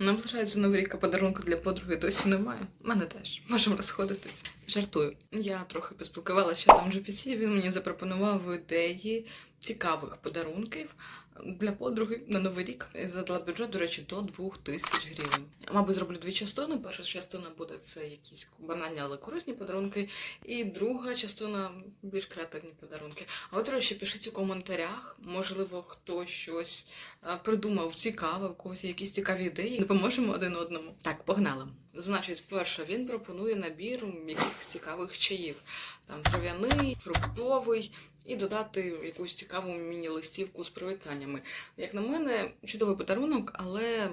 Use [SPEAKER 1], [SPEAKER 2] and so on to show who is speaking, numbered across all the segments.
[SPEAKER 1] Наближається новий рік, а подарунку для подруги досі немає. Мене теж. Можемо розходитись. Жартую. Я трохи поспілкувалася там GPC, він мені запропонував ідеї цікавих подарунків для подруги на новий рік. Задала бюджет, до речі, до 2000 гривень. Мабуть, зроблю дві частини. Перша частина буде це якісь банальні, але корисні подарунки. І друга частина більш креативні подарунки. А от, речі, пишіть у коментарях. Можливо, хтось щось е, придумав цікаве, у когось є якісь цікаві ідеї. Допоможемо один одному. Так, погнали. Значить, перше, він пропонує набір якихось цікавих чаїв. Там трав'яний, фруктовий, і додати якусь цікаву міні-листівку з привітаннями. Як на мене, чудовий подарунок, але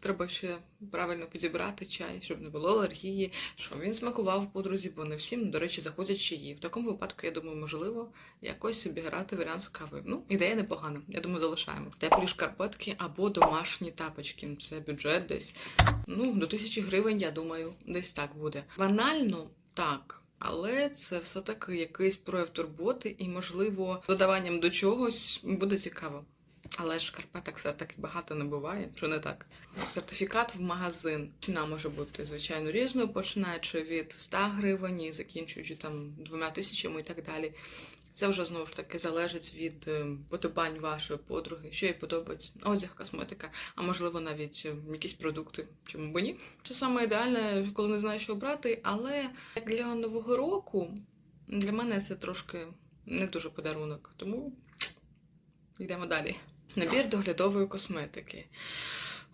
[SPEAKER 1] треба ще правильно підібрати чай, щоб не було алергії, щоб він смакував подрузі, бо не всім, до речі, заходять чаї. В такому випадку, я думаю, можливо, якось собі грати варіант з кавою. Ну, ідея непогана. Я думаю, залишаємо. Теплі шкарпетки або домашні тапочки. Це бюджет десь. Ну, до тисячі гривень, я думаю, десь так буде. Банально так. Але це все-таки якийсь прояв турботи і, можливо, додаванням до чогось буде цікаво. Але ж шкарпеток все-таки багато не буває, що не так. Сертифікат в магазин. Ціна може бути, звичайно, різною, починаючи від 100 гривень закінчуючи там двома тисячами і так далі. Це вже знову ж таки залежить від е, подобань вашої подруги, що їй подобається. Одяг, косметика, а можливо навіть е, якісь продукти. Чому б ні? Це саме ідеальне, коли не знаєш, що обрати, але для нового року для мене це трошки не дуже подарунок. Тому йдемо далі. Набір доглядової косметики.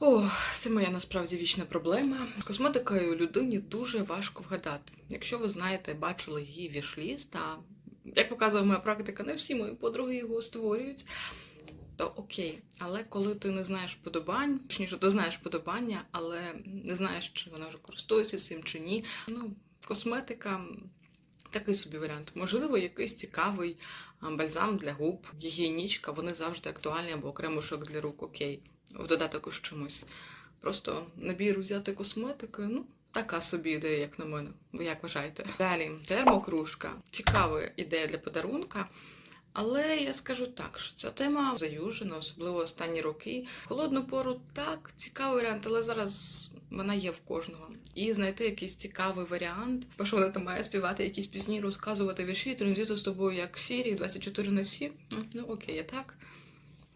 [SPEAKER 1] О, це моя насправді вічна проблема. З косметикою людині дуже важко вгадати. Якщо ви знаєте, бачили її вішліст, а як показує моя практика, не всі мої подруги його створюють. То окей, але коли ти не знаєш подобань, точніше, ти знаєш подобання, але не знаєш, чи вона вже користується цим чи ні. Ну, косметика такий собі варіант. Можливо, якийсь цікавий бальзам для губ, гігієнічка, вони завжди актуальні або кремушок для рук, окей, в додаток із чимось. Просто набір взяти косметики, ну. Така собі ідея, як на мене. Ви як вважаєте? Далі термокружка. Цікава ідея для подарунка. Але я скажу так, що ця тема заюжена, особливо останні роки. Холодну пору так, цікавий варіант, але зараз вона є в кожного. І знайти якийсь цікавий варіант, бо що вона там має співати якісь пісні, розказувати вірші, транзиту з тобою як в Сірії 24 на 7. Ну, Ну окей, я так.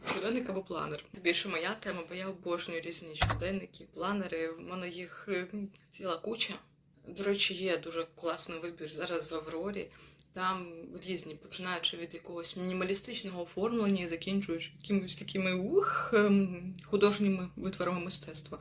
[SPEAKER 1] Щоденник або планер. Більше моя тема, бо я обожнюю різні щоденники, планери. В мене їх е, ціла куча. До речі, є дуже класний вибір зараз в Аврорі. Там різні, починаючи від якогось мінімалістичного оформлення і закінчуючи якимись такими ух ем, художніми витворами мистецтва.